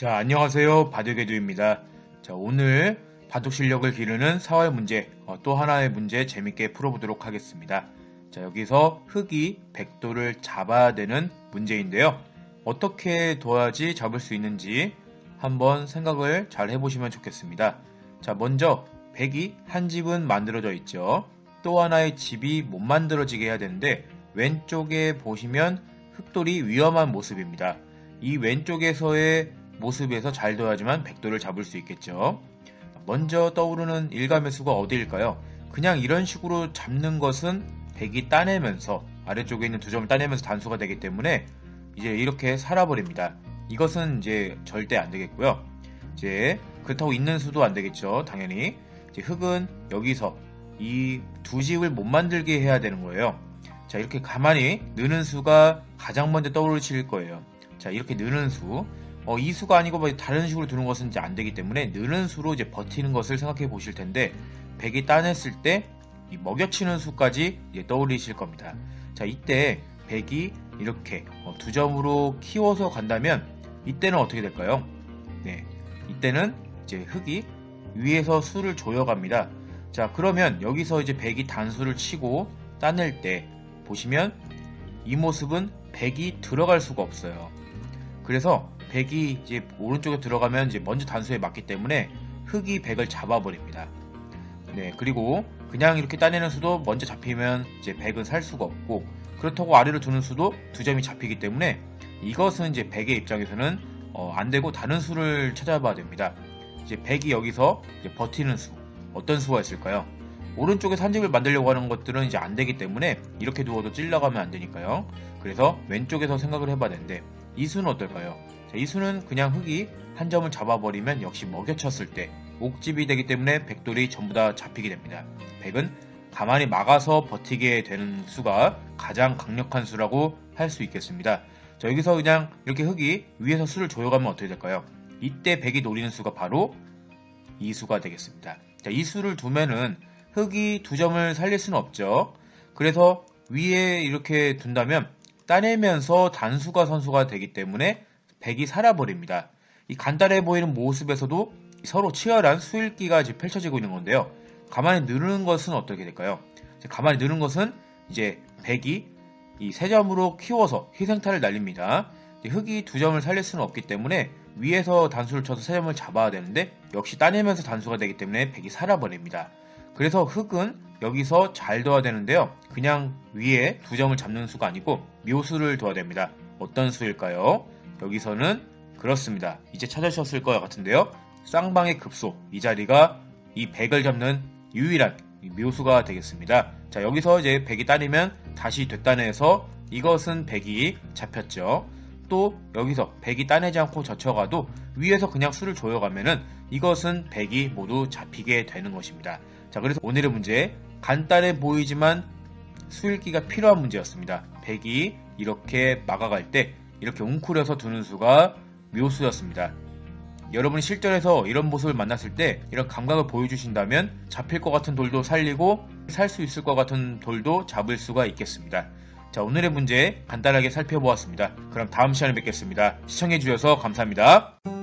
자, 안녕하세요. 바둑에두입니다. 자, 오늘 바둑 실력을 기르는 4월 문제, 어, 또 하나의 문제 재밌게 풀어보도록 하겠습니다. 자, 여기서 흑이 백도를 잡아야 되는 문제인데요. 어떻게 둬야지 잡을 수 있는지 한번 생각을 잘 해보시면 좋겠습니다. 자, 먼저 백이 한 집은 만들어져 있죠. 또 하나의 집이 못 만들어지게 해야 되는데 왼쪽에 보시면 흑돌이 위험한 모습입니다. 이 왼쪽에서의 모습에서 잘 둬야지만 백도를 잡을 수 있겠죠. 먼저 떠오르는 일감의 수가 어디일까요? 그냥 이런 식으로 잡는 것은 백이 따내면서 아래쪽에 있는 두 점을 따내면서 단수가 되기 때문에 이제 이렇게 살아버립니다. 이것은 이제 절대 안 되겠고요. 이제 그렇다고 있는 수도 안 되겠죠. 당연히 이제 흑은 여기서 이 두 집을 못 만들게 해야 되는 거예요. 자 이렇게 가만히 느는 수가 가장 먼저 떠오르실 거예요. 자 이렇게 느는 수, 어, 이 수가 아니고 뭐 다른 식으로 두는 것은 이제 안 되기 때문에 느는 수로 이제 버티는 것을 생각해 보실 텐데 백이 따냈을 때 이 먹여치는 수까지 이제 떠올리실 겁니다. 자 이때 백이 이렇게 어, 두 점으로 키워서 간다면 이때는 어떻게 될까요? 네, 이때는 이제 흑이 위에서 수를 조여갑니다. 자 그러면 여기서 이제 백이 단수를 치고 따낼 때 보시면 이 모습은 백이 들어갈 수가 없어요. 그래서 백이 이제 오른쪽에 들어가면 이제 먼저 단수에 맞기 때문에 흑이 백을 잡아버립니다. 네, 그리고 그냥 이렇게 따내는 수도 먼저 잡히면 이제 백은 살 수가 없고 그렇다고 아래로 두는 수도 두 점이 잡히기 때문에 이것은 이제 백의 입장에서는 어, 안 되고 다른 수를 찾아봐야 됩니다. 이제 백이 여기서 이제 버티는 수 어떤 수가 있을까요? 오른쪽에 산집을 만들려고 하는 것들은 이제 안 되기 때문에 이렇게 두어도 찔러가면 안 되니까요. 그래서 왼쪽에서 생각을 해봐야 되는데 이 수는 어떨까요? 자, 이 수는 그냥 흑이 한 점을 잡아버리면 역시 먹여쳤을 때 옥집이 되기 때문에 백돌이 전부 다 잡히게 됩니다. 백은 가만히 막아서 버티게 되는 수가 가장 강력한 수라고 할 수 있겠습니다. 자, 여기서 그냥 이렇게 흑이 위에서 수를 조여가면 어떻게 될까요? 이때 백이 노리는 수가 바로 이 수가 되겠습니다. 자, 이 수를 두면은 흑이 두 점을 살릴 수는 없죠. 그래서 위에 이렇게 둔다면 따내면서 단수가 선수가 되기 때문에 백이 살아버립니다. 이 간단해 보이는 모습에서도 서로 치열한 수일기가 지금 펼쳐지고 있는 건데요. 가만히 느는 것은 어떻게 될까요? 가만히 느는 것은 이제 백이 이 세 점으로 키워서 희생타를 날립니다. 흑이 두 점을 살릴 수는 없기 때문에 위에서 단수를 쳐서 세 점을 잡아야 되는데 역시 따내면서 단수가 되기 때문에 백이 살아버립니다. 그래서 흑은 여기서 잘 둬야 되는데요. 그냥 위에 두 점을 잡는 수가 아니고 묘수를 둬야 됩니다. 어떤 수일까요? 여기서는 그렇습니다. 이제 찾으셨을 것 같은데요. 쌍방의 급소 이 자리가 이 백을 잡는 유일한 묘수가 되겠습니다. 자 여기서 이제 백이 따내면 다시 뒷단에서 이것은 백이 잡혔죠. 또 여기서 백이 따내지 않고 젖혀가도 위에서 그냥 수를 조여가면은 이것은 백이 모두 잡히게 되는 것입니다. 자 그래서 오늘의 문제 간단해 보이지만 수일기가 필요한 문제였습니다. 백이 이렇게 막아갈 때 이렇게 웅크려서 두는 수가 묘수였습니다. 여러분이 실전에서 이런 모습을 만났을 때 이런 감각을 보여주신다면 잡힐 것 같은 돌도 살리고 살 수 있을 것 같은 돌도 잡을 수가 있겠습니다. 자, 오늘의 문제 간단하게 살펴보았습니다. 그럼 다음 시간에 뵙겠습니다. 시청해주셔서 감사합니다.